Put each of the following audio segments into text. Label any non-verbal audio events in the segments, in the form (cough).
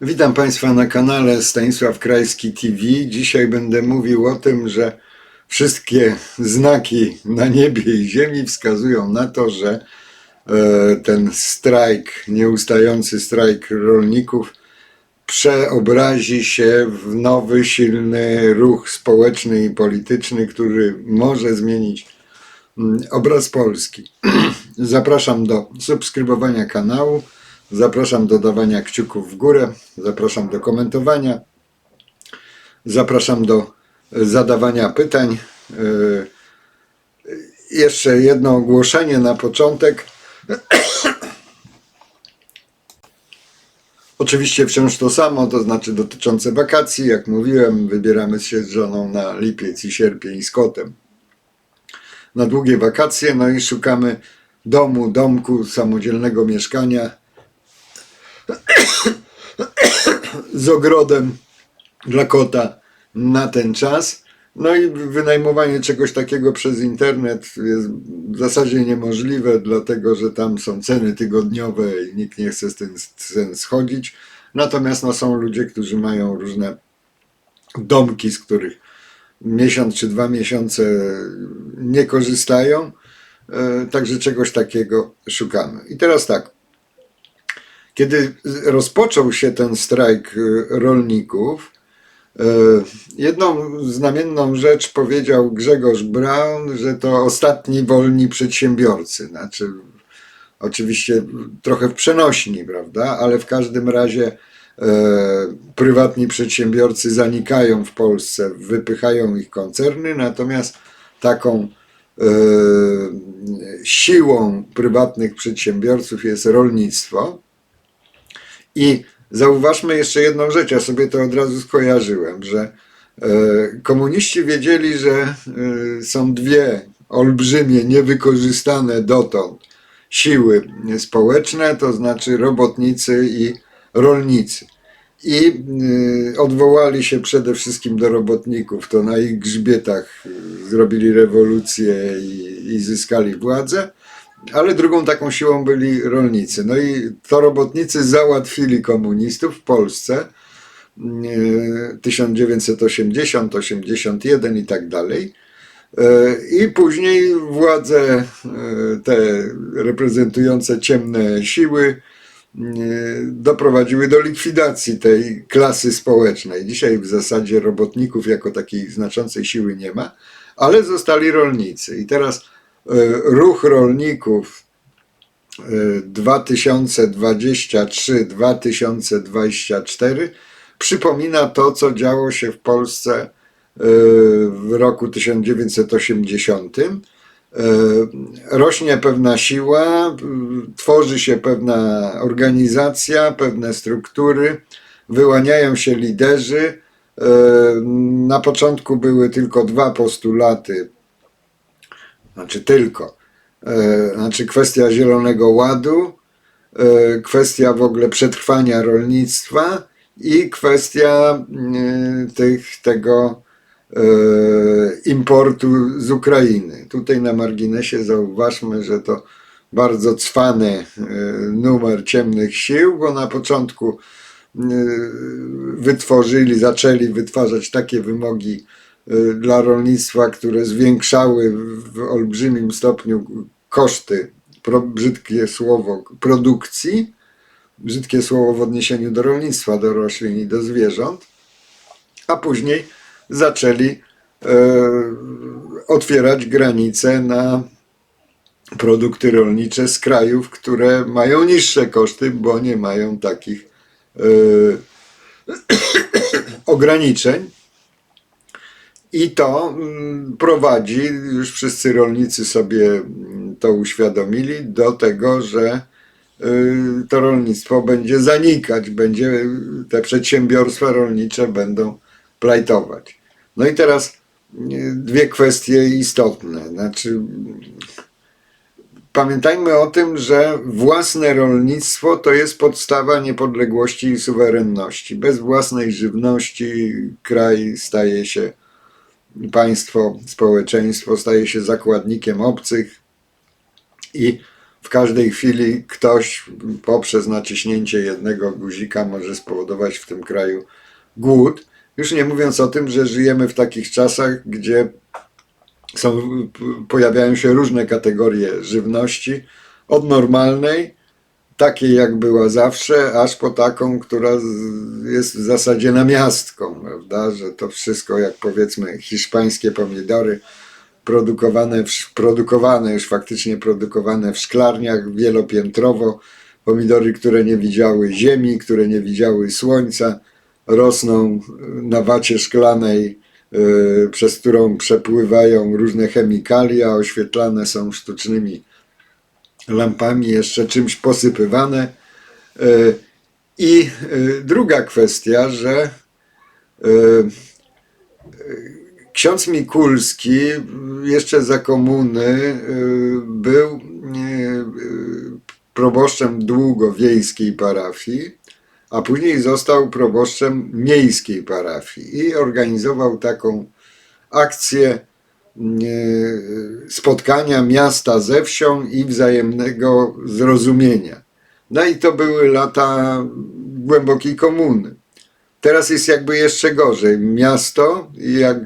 Witam Państwa na kanale Stanisław Krajski TV. Dzisiaj będę mówił o tym, że wszystkie znaki na niebie i ziemi wskazują na to, że e, ten strajk, nieustający strajk rolników przeobrazi się w nowy, silny ruch społeczny i polityczny, który może zmienić mm, obraz Polski. (clears throat) Zapraszam do subskrybowania kanału, zapraszam do dawania kciuków w górę, zapraszam do komentowania, zapraszam do zadawania pytań. Yy, Jeszcze jedno ogłoszenie na początek. (coughs) Oczywiście wciąż to samo, to znaczy dotyczące wakacji. Jak mówiłem, wybieramy się z żoną na lipiec i sierpień z kotem na długie wakacje, no i szukamy domu, domku, samodzielnego mieszkania z ogrodem dla kota na ten czas. No i wynajmowanie czegoś takiego przez internet jest w zasadzie niemożliwe, dlatego że tam są ceny tygodniowe i nikt nie chce z tym cen schodzić. Natomiast no, są ludzie, którzy mają różne domki, z których miesiąc czy dwa miesiące nie korzystają. E, Także czegoś takiego szukamy. I teraz tak. Kiedy rozpoczął się ten strajk e, rolników, e, jedną znamienną rzecz powiedział Grzegorz Braun, że to ostatni wolni przedsiębiorcy. Znaczy, oczywiście trochę w przenośni, prawda? Ale w każdym razie e, prywatni przedsiębiorcy zanikają w Polsce, wypychają ich koncerny, natomiast taką siłą prywatnych przedsiębiorców jest rolnictwo. I zauważmy jeszcze jedną rzecz, ja sobie to od razu skojarzyłem, że e, komuniści wiedzieli, że e, są dwie olbrzymie, niewykorzystane dotąd siły społeczne, to znaczy robotnicy i rolnicy. I y, odwołali się przede wszystkim do robotników. To na ich grzbietach zrobili rewolucję i, i zyskali władzę. Ale drugą taką siłą byli rolnicy. No i to robotnicy załatwili komunistów w Polsce. y, 1980, 81 i tak dalej. E, I później władze e, te reprezentujące ciemne siły e, doprowadziły do likwidacji tej klasy społecznej. Dzisiaj w zasadzie robotników jako takiej znaczącej siły nie ma, ale zostali rolnicy. I teraz ruch rolników e, 2023-2024 przypomina to, co działo się w Polsce e, w roku 1980. E, Rośnie pewna siła, tworzy się pewna organizacja, pewne struktury, wyłaniają się liderzy. E, Na początku były tylko dwa postulaty, znaczy tylko, e, znaczy kwestia Zielonego Ładu, e, kwestia w ogóle przetrwania rolnictwa i kwestia e, tych, tego importu z Ukrainy. Tutaj na marginesie zauważmy, że to bardzo cwany numer ciemnych sił, bo na początku e, wytworzyli, zaczęli wytwarzać takie wymogi dla rolnictwa, które zwiększały w olbrzymim stopniu koszty, pro, brzydkie słowo, produkcji, brzydkie słowo w odniesieniu do rolnictwa, do roślin i do zwierząt, a później zaczęli e, otwierać granice na produkty rolnicze z krajów, które mają niższe koszty, bo nie mają takich e, (coughs) ograniczeń. I to mm, prowadzi, już wszyscy rolnicy sobie mm, to uświadomili, do tego, że y, to rolnictwo będzie zanikać, będzie, te przedsiębiorstwa rolnicze będą plajtować. No i teraz y, dwie kwestie istotne. Znaczy, pamiętajmy o tym, że własne rolnictwo to jest podstawa niepodległości i suwerenności. Bez własnej żywności kraj staje się państwo, społeczeństwo staje się zakładnikiem obcych i w każdej chwili ktoś poprzez naciśnięcie jednego guzika może spowodować w tym kraju głód. Już nie mówiąc o tym, że żyjemy w takich czasach, gdzie są, pojawiają się różne kategorie żywności, od normalnej, takiej jak była zawsze, aż po taką, która jest w zasadzie namiastką, prawda? Że to wszystko, jak powiedzmy, hiszpańskie pomidory, produkowane, w, produkowane już faktycznie produkowane w szklarniach wielopiętrowo, pomidory, które nie widziały ziemi, które nie widziały słońca, rosną na wacie szklanej, yy, przez którą przepływają różne chemikalia, oświetlane są sztucznymi lampami, jeszcze czymś posypywane. Yy, I yy, druga kwestia, że yy, ksiądz Mikulski jeszcze za komuny był proboszczem długo wiejskiej parafii, a później został proboszczem miejskiej parafii i organizował taką akcję spotkania miasta ze wsią i wzajemnego zrozumienia. No i to były lata głębokiej komuny. Teraz jest jakby jeszcze gorzej. Miasto, jak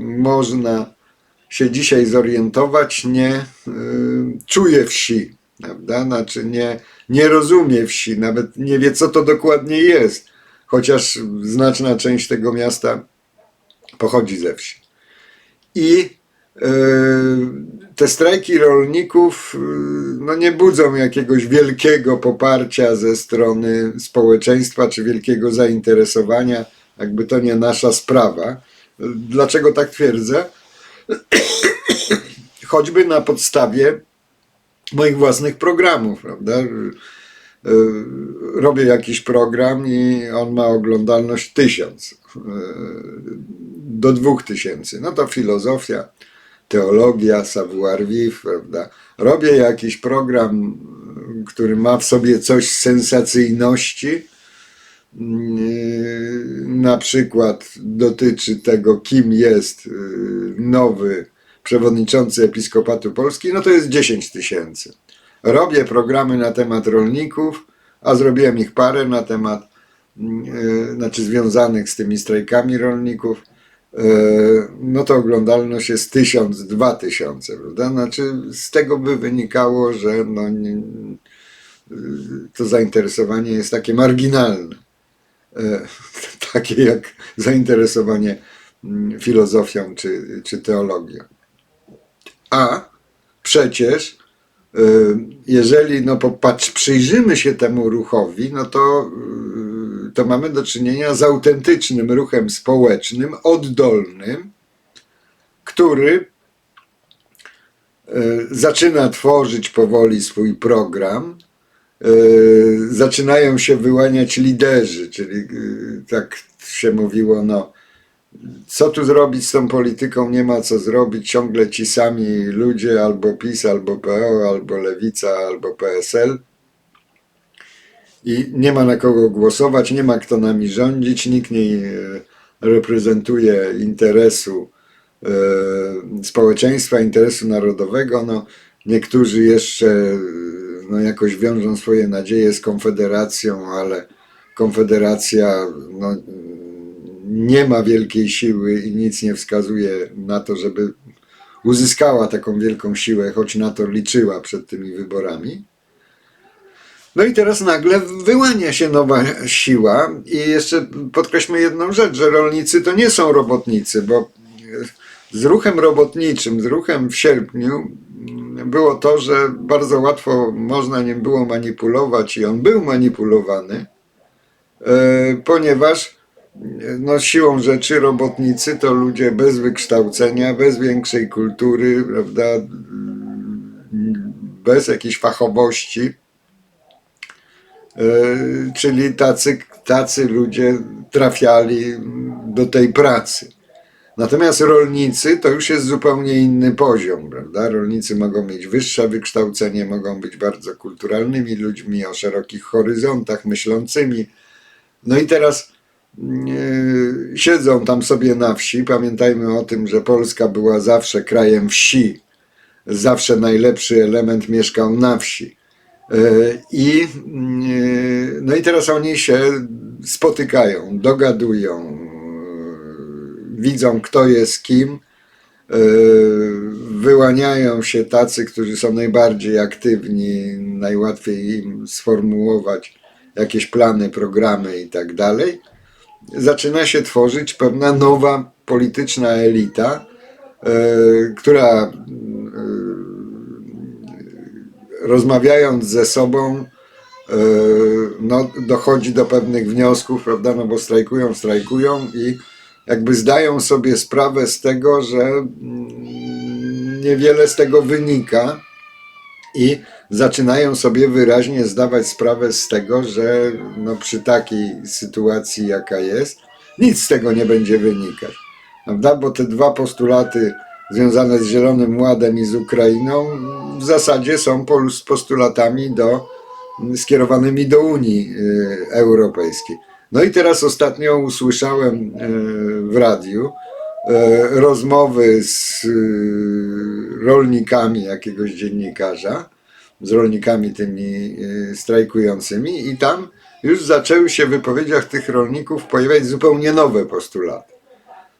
można się dzisiaj zorientować, nie y, czuje wsi, prawda? Znaczy nie, nie rozumie wsi, nawet nie wie, co to dokładnie jest, chociaż znaczna część tego miasta pochodzi ze wsi. I y, te strajki rolników y, no nie budzą jakiegoś wielkiego poparcia ze strony społeczeństwa czy wielkiego zainteresowania, jakby to nie nasza sprawa. Dlaczego tak twierdzę? (clears throat) Choćby na podstawie moich własnych programów, prawda? Y, Robię jakiś program i on ma oglądalność tysiąc do dwóch tysięcy. No to filozofia, teologia, savoir vivre, prawda? Robię jakiś program, który ma w sobie coś sensacyjności, y, na przykład dotyczy tego, kim jest y, nowy przewodniczący Episkopatu Polski, no to jest 10 tysięcy. Robię programy na temat rolników, a zrobiłem ich parę na temat, znaczy związanych z tymi strajkami rolników, y, no to oglądalność jest 1000, 2000, prawda? Znaczy z tego by wynikało, że no, y, to zainteresowanie jest takie marginalne. E, (laughs) takie jak zainteresowanie mm, filozofią czy, czy teologią. A przecież, e, jeżeli no popatrz, przyjrzymy się temu ruchowi, no to, e, to mamy do czynienia z autentycznym ruchem społecznym, oddolnym, który e, zaczyna tworzyć powoli swój program, zaczynają się wyłaniać liderzy, czyli tak się mówiło, no co tu zrobić z tą polityką, nie ma co zrobić, ciągle ci sami ludzie, albo PiS, albo PO, albo Lewica, albo PSL i nie ma na kogo głosować, nie ma kto nami rządzić, nikt nie e, reprezentuje interesu e, społeczeństwa, interesu narodowego. No, niektórzy jeszcze e, no, jakoś wiążą swoje nadzieje z Konfederacją, ale Konfederacja no, nie ma wielkiej siły i nic nie wskazuje na to, żeby uzyskała taką wielką siłę, choć na to liczyła przed tymi wyborami. No i teraz nagle wyłania się nowa siła i jeszcze podkreślmy jedną rzecz, że rolnicy to nie są robotnicy, bo z ruchem robotniczym, z ruchem w sierpniu było to, że bardzo łatwo można nim było manipulować i on był manipulowany, e, ponieważ no, siłą rzeczy robotnicy to ludzie bez wykształcenia, bez większej kultury, prawda, bez jakiejś fachowości, E, czyli tacy, tacy ludzie trafiali do tej pracy. Natomiast rolnicy to już jest zupełnie inny poziom, prawda? Rolnicy mogą mieć wyższe wykształcenie, mogą być bardzo kulturalnymi ludźmi o szerokich horyzontach, myślącymi. No i teraz siedzą tam sobie na wsi. Pamiętajmy o tym, że Polska była zawsze krajem wsi, zawsze najlepszy element mieszkał na wsi. E, I, no i teraz oni się spotykają, dogadują, widzą kto jest kim, e, wyłaniają się tacy, którzy są najbardziej aktywni, najłatwiej im sformułować jakieś plany, programy i tak dalej. Zaczyna się tworzyć pewna nowa polityczna elita, e, która e, rozmawiając ze sobą, e, no, dochodzi do pewnych wniosków, prawda, no bo strajkują, strajkują i jakby zdają sobie sprawę z tego, że mm, niewiele z tego wynika i zaczynają sobie wyraźnie zdawać sprawę z tego, że no, przy takiej sytuacji, jaka jest, nic z tego nie będzie wynikać. Prawda? Bo te dwa postulaty związane z Zielonym Ładem i z Ukrainą w zasadzie są postulatami do, skierowanymi do Unii y, Europejskiej. No i teraz ostatnio usłyszałem y, w radiu y, rozmowy z rolnikami jakiegoś dziennikarza, z rolnikami tymi y, strajkującymi i tam już zaczęły się w wypowiedziach tych rolników pojawiać zupełnie nowe postulaty.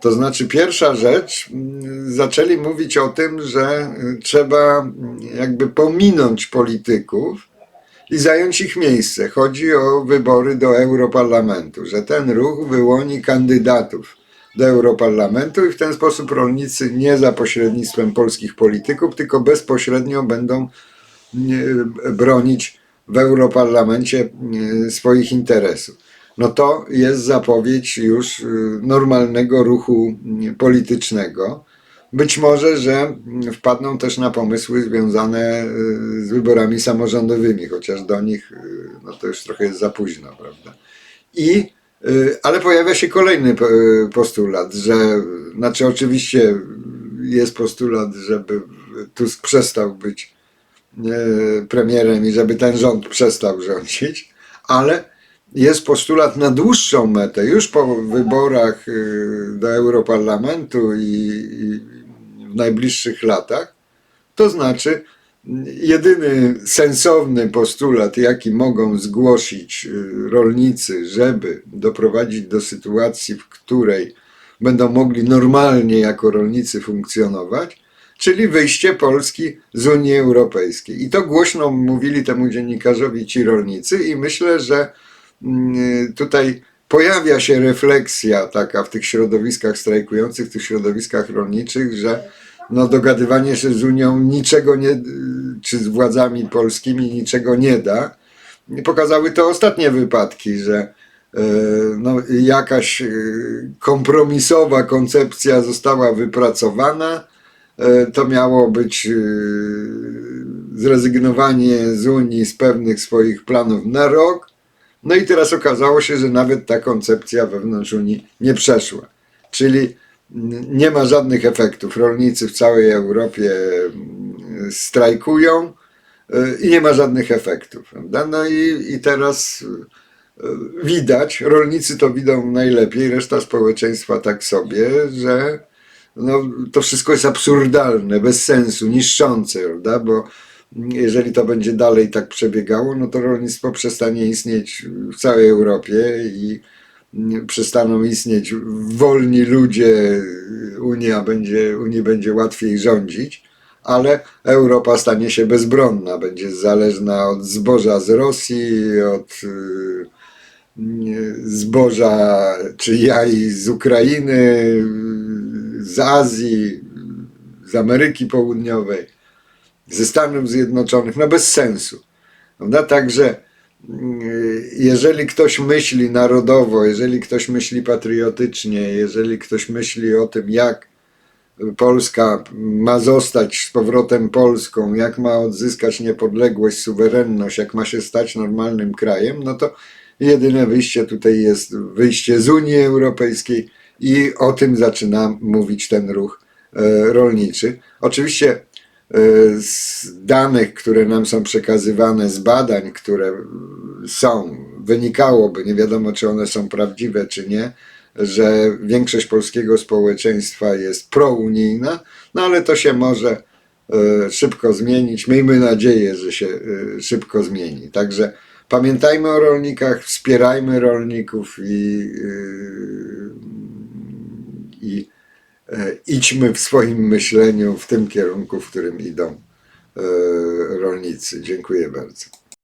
To znaczy, pierwsza rzecz, mm, zaczęli mówić o tym, że y, trzeba mm, jakby pominąć polityków i zająć ich miejsce. Chodzi o wybory do Europarlamentu, że ten ruch wyłoni kandydatów do Europarlamentu i w ten sposób rolnicy nie za pośrednictwem polskich polityków, tylko bezpośrednio będą bronić w Europarlamencie e, swoich interesów. No to jest zapowiedź już e, normalnego ruchu politycznego. Być może, że wpadną też na pomysły związane e, z wyborami samorządowymi, chociaż do nich no to już trochę jest za późno, prawda? I, ale pojawia się kolejny po- postulat, że, znaczy oczywiście jest postulat, żeby Tusk przestał być premierem i żeby ten rząd przestał rządzić, ale jest postulat na dłuższą metę, już po wyborach y, do Europarlamentu i, w najbliższych latach. To znaczy, jedyny sensowny postulat, jaki mogą zgłosić y, rolnicy, żeby doprowadzić do sytuacji, w której będą mogli normalnie jako rolnicy funkcjonować, czyli wyjście Polski z Unii Europejskiej. I to głośno mówili temu dziennikarzowi ci rolnicy, i myślę, że mm, tutaj pojawia się refleksja taka w tych środowiskach strajkujących, w tych środowiskach rolniczych, że no, dogadywanie się z Unią niczego nie, czy z władzami polskimi niczego nie da. Pokazały to ostatnie wypadki, że e, no, jakaś e, kompromisowa koncepcja została wypracowana. E, To miało być e, zrezygnowanie z Unii z pewnych swoich planów na rok. No i teraz okazało się, że nawet ta koncepcja wewnątrz Unii nie przeszła. Czyli nie ma żadnych efektów. Rolnicy w całej Europie mm, strajkują y, i nie ma żadnych efektów. Prawda? No i, i teraz widać, rolnicy to widzą najlepiej, reszta społeczeństwa tak sobie, że no, to wszystko jest absurdalne, bez sensu, niszczące, prawda? Bo jeżeli to będzie dalej tak przebiegało, no to rolnictwo przestanie istnieć w całej Europie i przestaną istnieć wolni ludzie, Unia będzie, Unii będzie łatwiej rządzić, ale Europa stanie się bezbronna, będzie zależna od zboża z Rosji, od y, zboża czy jaj z Ukrainy, z Azji, z Ameryki Południowej, ze Stanów Zjednoczonych, no bez sensu. Prawda? Także y, jeżeli ktoś myśli narodowo, jeżeli ktoś myśli patriotycznie, jeżeli ktoś myśli o tym, jak Polska ma zostać z powrotem Polską, jak ma odzyskać niepodległość, suwerenność, jak ma się stać normalnym krajem, no to jedyne wyjście tutaj jest wyjście z Unii Europejskiej i o tym zaczyna mówić ten ruch e, rolniczy. Oczywiście e, z danych, które nam są przekazywane, z badań, które są, wynikałoby, nie wiadomo czy one są prawdziwe czy nie, że większość polskiego społeczeństwa jest prounijna, no ale to się może e, szybko zmienić. Miejmy nadzieję, że się szybko zmieni. Także pamiętajmy o rolnikach, wspierajmy rolników i, i e, idźmy w swoim myśleniu w tym kierunku, w którym idą e, rolnicy. Dziękuję bardzo.